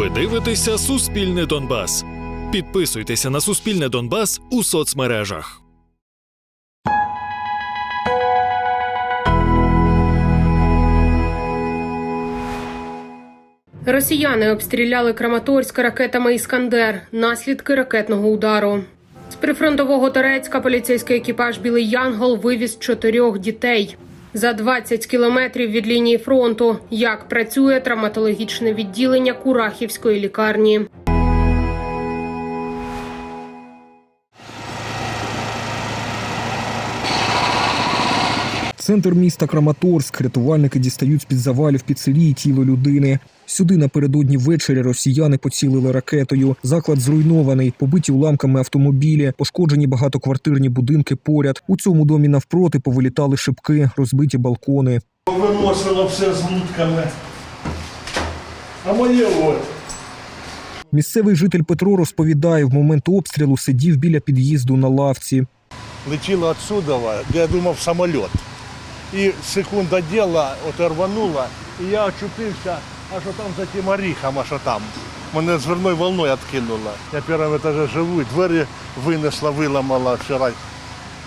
Ви дивитеся Суспільне Донбас. Підписуйтеся на Суспільне Донбас у соцмережах. Росіяни обстріляли Краматорськ ракетами Іскандер. Наслідки ракетного удару. З прифронтового Торецька поліцейський екіпаж Білий Янгол вивіз чотирьох дітей. За 20 кілометрів від лінії фронту. Як працює травматологічне відділення Курахівської лікарні. Центр міста Краматорськ. Рятувальники дістають з-під завалів піцерії тіло людини. Сюди напередодні ввечері росіяни поцілили ракетою. Заклад зруйнований, побиті уламками автомобілі, пошкоджені багатоквартирні будинки поряд. У цьому домі навпроти повилітали шибки, розбиті балкони. Виносило все з лутками. А моє от. Місцевий житель Петро розповідає, в момент обстрілу сидів біля під'їзду на лавці. Летіло отсюда, де я думав самоліт. І секунда діла, от рванула, і я очутився, а що там за тим оріхом, а що там. Мене зверною волною відкинуло. Я першому етажі живу, двері винесла, виламала вчора.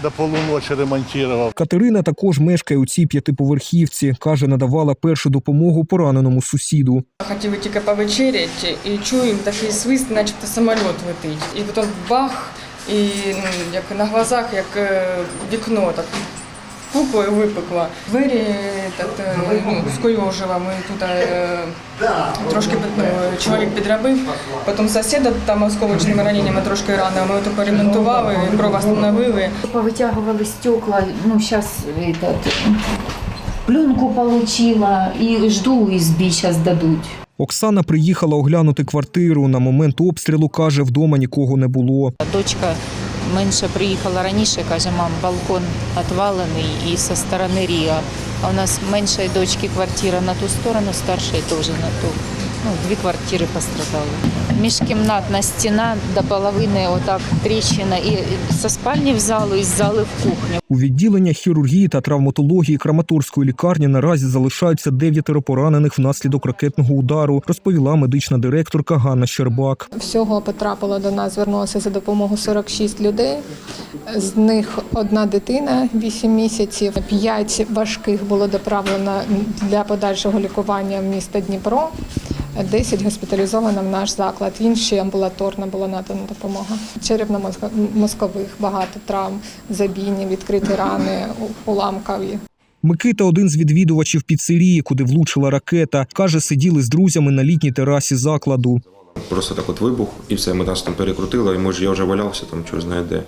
До полуночі ремонтував. Катерина також мешкає у цій п'ятиповерхівці. каже, надавала першу допомогу пораненому сусіду. Хотіли тільки повечеряти і чуємо такий свист, начебто самоліт летить. І потім бах, і як на глазах, як е, вікно так купою випекло. Двері так, е, ну, скойожила, ми тут е, трошки ну, чоловік підробив. Потім сусіда там осколочними раненнями трошки рано, ми тут поремонтували, кров встановили. Повытягивали стекла, ну сейчас этот, пленку получила и жду СБ сейчас дадут. Оксана приїхала оглянути квартиру. На момент обстрілу каже, вдома нікого не було. Дочка менше приїхала раніше, каже, мам, балкон отвалений і зі сторони Ріа. А у нас меншої дочки квартира на ту сторону, старшої теж на ту. Ну, дві квартири пострадали. Міжкімнатна стіна до половини отак тріщина і зі спальні в залу, і з зали в кухню. У відділення хірургії та травматології Краматорської лікарні наразі залишаються дев'ятеро поранених внаслідок ракетного удару, розповіла медична директорка Ганна Щербак. Всього потрапило до нас, звернулося за допомогою 46 людей. З них одна дитина 8 місяців, 5 важких було доправлено для подальшого лікування в місто Дніпро. 10 госпіталізовано в наш заклад. Інші амбулаторно була надана допомога. Черепно-мозкових багато травм, забійні, відкриті рани, уламкові. Микита, один з відвідувачів піцерії, куди влучила ракета, каже, сиділи з друзями на літній терасі закладу. Просто так от вибух, і все, ми нас там перекрутило, і може я вже валявся там, чого знає де.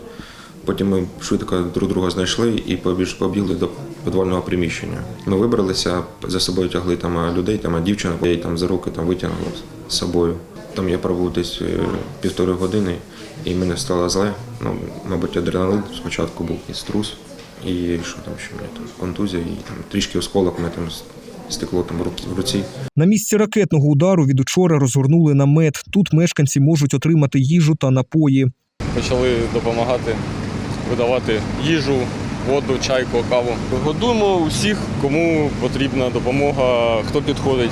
Потім ми швидко друг друга знайшли і побіж побігли до підвального приміщення. Ми вибралися, за собою тягли там людей, там а дівчинок, я її там за руки там витягнули з собою. Там я пробув десь е, півтори години, і мені стало зле. Ну, мабуть, адреналин спочатку був і струс, і що там ще мені там контузія, і там трішки осколок мене там стекло там в руці. На місці ракетного удару від учора розгорнули намет. Тут мешканці можуть отримати їжу та напої. почали допомагати видавати їжу, воду, чайку, каву. Годуємо усіх, кому потрібна допомога, хто підходить.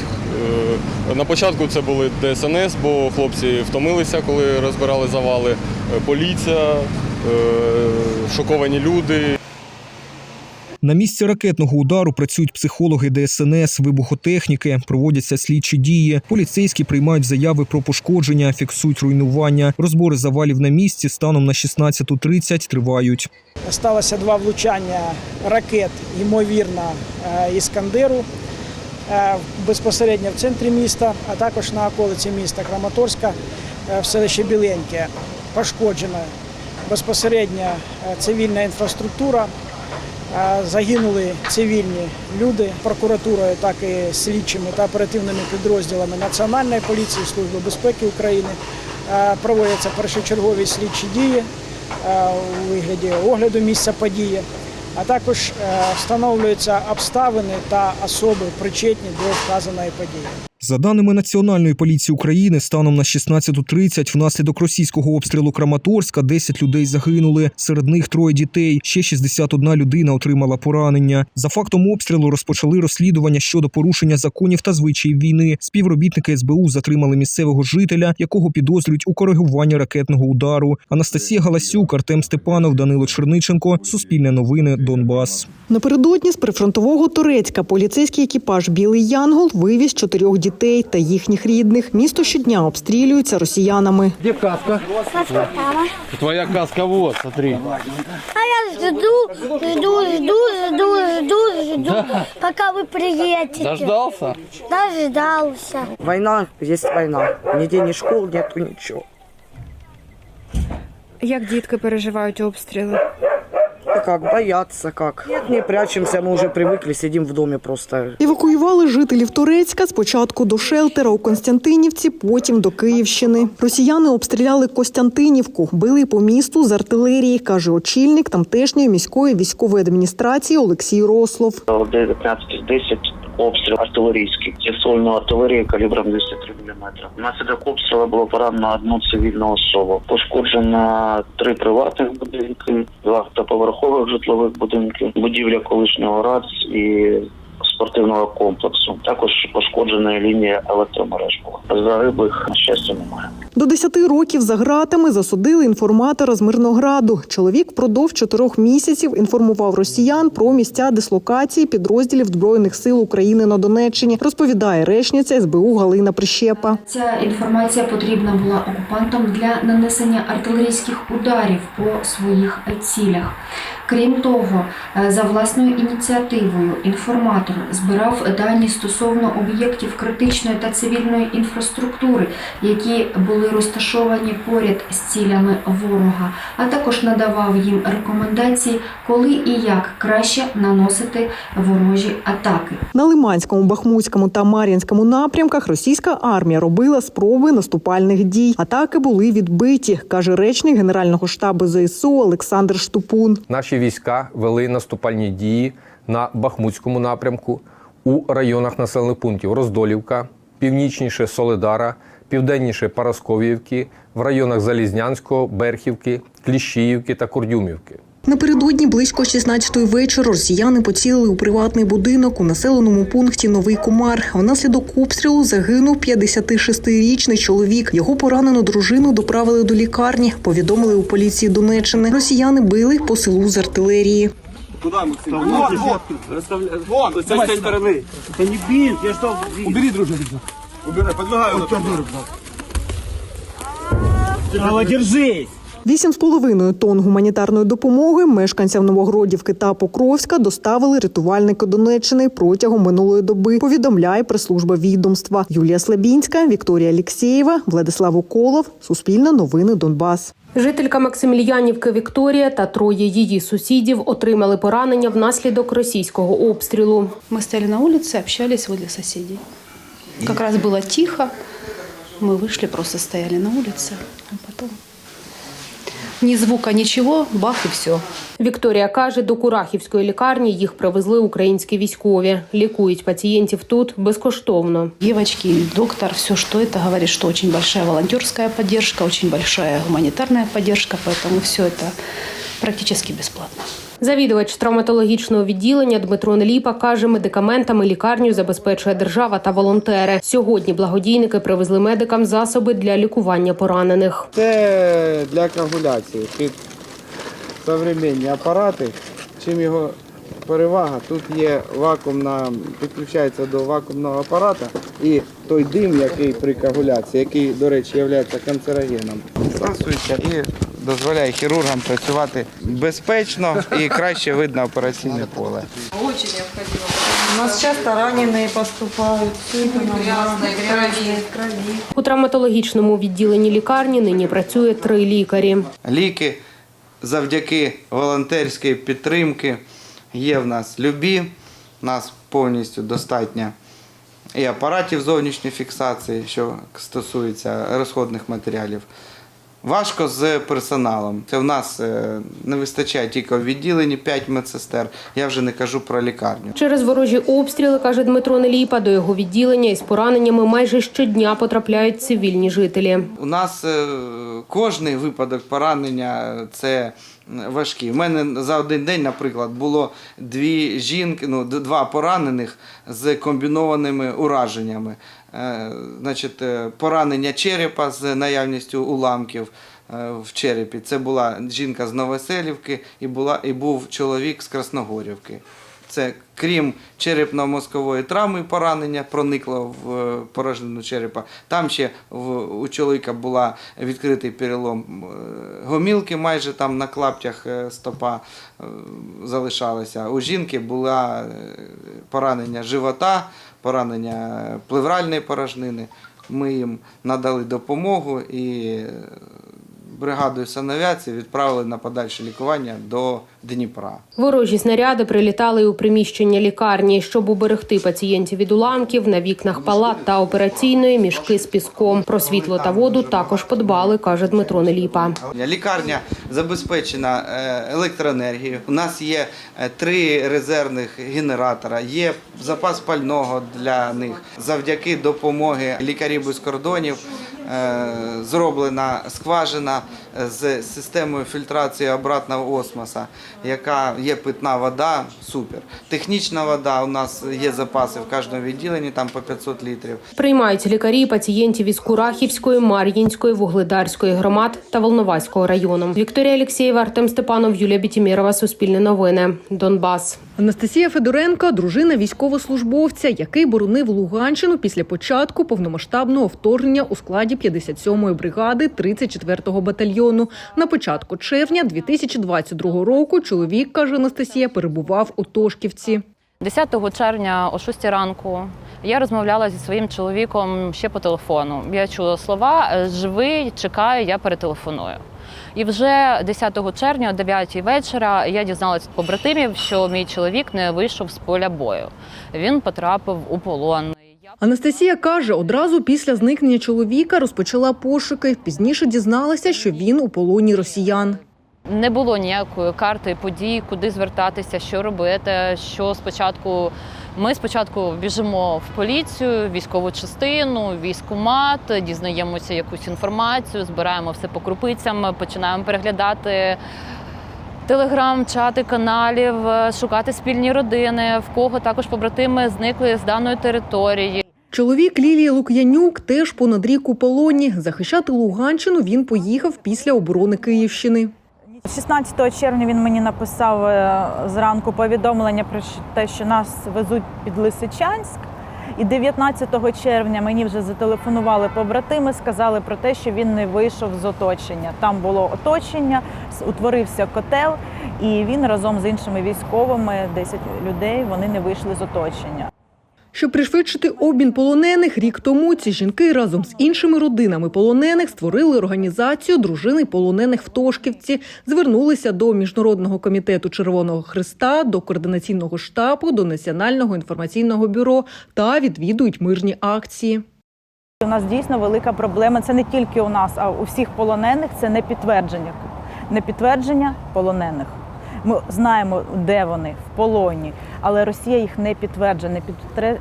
Е, На початку це були ДСНС, бо хлопці втомилися, коли розбирали завали. Е, Поліція, е, шоковані люди. На місці ракетного удару працюють психологи ДСНС, вибухотехніки, проводяться слідчі дії. Поліцейські приймають заяви про пошкодження, фіксують руйнування. Розбори завалів на місці станом на 16.30 тривають. Сталося два влучання ракет, ймовірно, е, Іскандеру е, безпосередньо в центрі міста, а також на околиці міста Краматорська е, в селищі Біленьке. Пошкоджена безпосередньо цивільна інфраструктура. Загинули цивільні люди прокуратурою, так і слідчими та оперативними підрозділами Національної поліції, Служби безпеки України. Проводяться першочергові слідчі дії у вигляді огляду місця події, а також е, встановлюються обставини та особи причетні до вказаної події. За даними Національної поліції України, станом на 16.30 внаслідок російського обстрілу Краматорська 10 людей загинули. Серед них троє дітей. Ще 61 людина отримала поранення. За фактом обстрілу розпочали розслідування щодо порушення законів та звичаїв війни. Співробітники СБУ затримали місцевого жителя, якого підозрюють у коригуванні ракетного удару. Анастасія Галасюк, Артем Степанов, Данило Черниченко. Суспільне новини Донбас. Напередодні з прифронтового Турецька поліцейський екіпаж Білий Янгол вивіз чотирьох дітей та їхніх рідних. Місто щодня обстрілюється росіянами. Где каска? Твоя каска вот, смотри. А я жду, жду, жду, жду, жду, жду, пока вы приедете. Дождался? Дождался. Война есть война. Нигде ни школ нету, ничего. Як дітки переживають обстріли? И как, Бояться как. Нет, не прячемся, мы уже привыкли, сидим в доме просто. Евакуювали жителів Турецька спочатку до шелтера у Константинівці, потім до Київщини. Росіяни обстріляли Костянтинівку, били по місту з артилерії, каже очільник тамтешньої міської військової адміністрації Олексій Рослов. О 19.10 обстріл артилерійський. сольну артилерії калібром 203 мм. Внаслідок обстрілу було поранено одну цивільну особу. Пошкоджено три приватних будинки, два автоповерхових житлових будинки, будівля колишнього РАЦ і спортивного комплексу. Також пошкоджена лінія електромереж була. Загиблих, на щастя, немає. До 10 років за ґратами засудили інформатора з Мирнограду. Чоловік впродовж чотирьох місяців інформував росіян про місця дислокації підрозділів збройних сил України на Донеччині. Розповідає речниця СБУ Галина Прищепа. Ця інформація потрібна була окупантам для нанесення артилерійських ударів по своїх цілях. Крім того, е, за власною ініціативою інформатор збирав дані стосовно об'єктів критичної та цивільної інфраструктури, які були розташовані поряд з цілями ворога, а також надавав їм рекомендації, коли і як краще наносити ворожі атаки. На Лиманському, Бахмутському та Мар'їнському напрямках російська армія робила спроби наступальних дій. Атаки були відбиті, каже речник Генерального штабу ЗСУ Олександр Штупун. Наші війська вели наступальні дії на Бахмутському напрямку у районах населених пунктів Роздолівка, північніше Соледара, південніше Парасков'ївки, в районах Залізнянського, Берхівки, Кліщіївки та Курдюмівки. Напередодні близько 16-ї вечора росіяни поцілили у приватний будинок у населеному пункті Новий Комар. Внаслідок обстрілу загинув 56-річний чоловік. Його поранену дружину доправили до лікарні. Повідомили у поліції Донеччини. Росіяни били по селу з артилерії. Куда, Максим? Вон, вон, вон, с этой стороны. Это не бинт, я что? Убери, дружок. Убирай, подвигай. Вот Сначала держись. Вісім з половиною тонн гуманітарної допомоги мешканцям Новогродівки та Покровська доставили рятувальники Донеччини протягом минулої доби. Повідомляє прес-служба відомства Юлія Слабінська, Вікторія Алєксєєва, Владислав Уколов. Суспільне новини Донбас. Жителька Максимільянівки Вікторія та троє її сусідів отримали поранення внаслідок російського обстрілу. Мы стояли на улице, общались возле соседей. Как раз было тихо. Мы вышли, просто стояли на улице. А потом ни звука, ничего, бах и все. Вікторія каже, до Курахівської лікарні їх привезли українські військові. Лікують пацієнтів тут безкоштовно. Девочки, доктор, все, что это говорит, что очень большая волонтерская поддержка, очень большая гуманитарная поддержка, поэтому все это практически бесплатно. Завідувач травматологічного відділення Дмитро Неліпа каже, медикаментами лікарню забезпечує держава та волонтери. Сьогодні благодійники привезли медикам засоби для лікування поранених. Це для коагуляції. Під современні апарати. Чим його перевага? Тут є вакуумна, підключається до вакуумного апарата і той дим, який при коагуляції, який, до речі, є канцерогеном, всасується і дозволяє хірургам працювати безпечно і краще видно операційне поле. Очень необходимо. У нас часто раненые поступают. Грязные, крови. крови. У травматологічному відділенні лікарні нині працює три лікарі. Ліки завдяки волонтерській підтримки є в нас любі, нас повністю достатньо і апаратів зовнішньої фіксації, що стосується розходних матеріалів. Важко з персоналом. Це в нас е, не вистачає тільки в відділенні 5 медсестер. Я вже не кажу про лікарню. Через ворожі обстріли, каже Дмитро Неліпа, до його відділення із пораненнями майже щодня потрапляють цивільні жителі. У нас е, кожний випадок поранення це важкий. У мене за один день, наприклад, було дві жінки, ну два поранених з комбінованими ураженнями. Е, Значить, е, поранення черепа з наявністю уламків. е, В черепі це була жінка з Новоселівки і була і був чоловік з Красногорівки. Це крім черепно-мозкової травми поранення проникло в е, порожнину черепа. Там ще в, у чоловіка була відкритий перелом е, гомілки, майже там на клаптях е, стопа залишалася. У жінки була е, поранення живота, поранення плевральної порожнини. Ми їм надали допомогу і бригадою санавіації відправили на подальше лікування до Дніпра. Ворожі снаряди прилітали у приміщення лікарні, щоб уберегти пацієнтів від уламків на вікнах палат та операційної мішки з піском. Про світло та воду також подбали, каже Дмитро Неліпа. Лікарня забезпечена е, електроенергією. У нас є е, три резервних генератора, є запас пального для них. Завдяки допомоги лікарів без кордонів е, зроблена скважина з системою фільтрації обратного осмоса, яка є питна вода, супер. Технічна вода у нас є запаси в кожному відділенні, там по 500 літрів. Приймають лікарі пацієнтів із Курахівської, Мар'їнської, Вугледарської громад та Волноваського району. Вікторія Алєксєєва, Артем Степанов, Юлія Бітімірова, Суспільне новини, Донбас. Анастасія Федоренко, дружина військовослужбовця, який боронив Луганщину після початку повномасштабного вторгнення у складі 57-ї бригади 34-го батальйону. На початку червня 2022 року чоловік, каже Анастасія, перебував у Тошківці. 10 червня о 6 ранку я розмовляла зі своїм чоловіком ще по телефону. Я чула слова «Е, живий, чекаю, я перетелефоную. І вже 10 червня, о 9 вечора, я дізналася від побратимів, що мій чоловік не вийшов з поля бою. Він потрапив у полон. Анастасія каже, одразу після зникнення чоловіка розпочала пошуки. Пізніше дізналася, що він у полоні росіян. Не було ніякої карти подій, куди звертатися, що робити. Що спочатку ми спочатку біжимо в поліцію, військову частину, військкомат, дізнаємося якусь інформацію, збираємо все по крупицям, починаємо переглядати. Телеграм, чати каналів, шукати спільні родини, в кого також побратими зникли з даної території. Чоловік Лілії Лук'янюк теж понад рік у полоні. Захищати Луганщину він поїхав після оборони Київщини. 16 червня він мені написав е, зранку повідомлення про те, що нас везуть під Лисичанськ. І 19 червня мені вже зателефонували побратими, сказали про те, що він не вийшов з оточення. Там було оточення, утворився котел, і він разом з іншими військовими, 10 людей, вони не вийшли з оточення. Щоб пришвидшити обмін полонених, рік тому ці жінки разом з іншими родинами полонених створили організацію дружини полонених в Тошківці, звернулися до міжнародного комітету Червоного Христа, до координаційного штабу, до Національного інформаційного бюро та відвідують мирні акції. У нас дійсно велика проблема. Це не тільки у нас, а у всіх полонених це не підтвердження. Не підтвердження полонених. Ми знаємо, де вони в полоні, але Росія їх не підтверджує,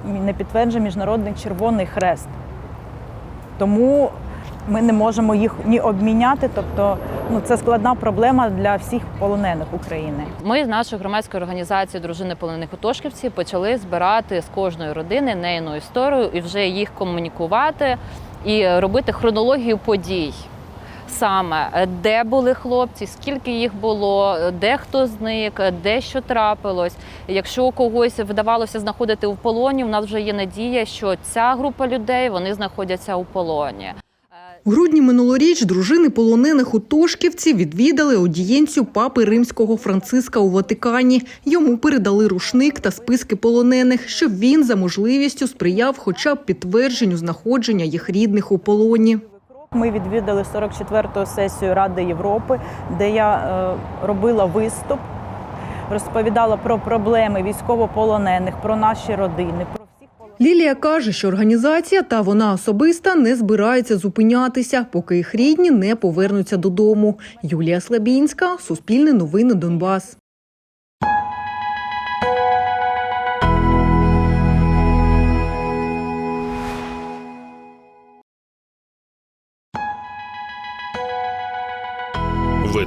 не підтверджує Міжнародний Червоний Хрест. Тому ми не можемо їх ні обміняти. Тобто, ну це складна проблема для всіх полонених України. Ми з нашої громадської організації Дружини полонених у Тошківці почали збирати з кожної родини нейну історію і вже їх комунікувати і робити хронологію подій. Саме де були хлопці, скільки їх було, де хто зник, де що трапилось. Якщо когось вдавалося знаходити у полоні, у нас вже є надія, що ця група людей вони знаходяться у полоні. В грудні минулоріч дружини полонених у Тошківці відвідали аудієнцію папи римського Франциска у Ватикані. Йому передали рушник та списки полонених, щоб він за можливістю сприяв хоча б підтвердженню знаходження їх рідних у полоні. Ми відвідали 44-ту сесію Ради Європи, де я е, робила виступ, розповідала про проблеми військовополонених, про наші родини. Про Лілія каже, що організація та вона особиста не збирається зупинятися, поки їх рідні не повернуться додому. Юлія Слабінська, Суспільне новини Донбас.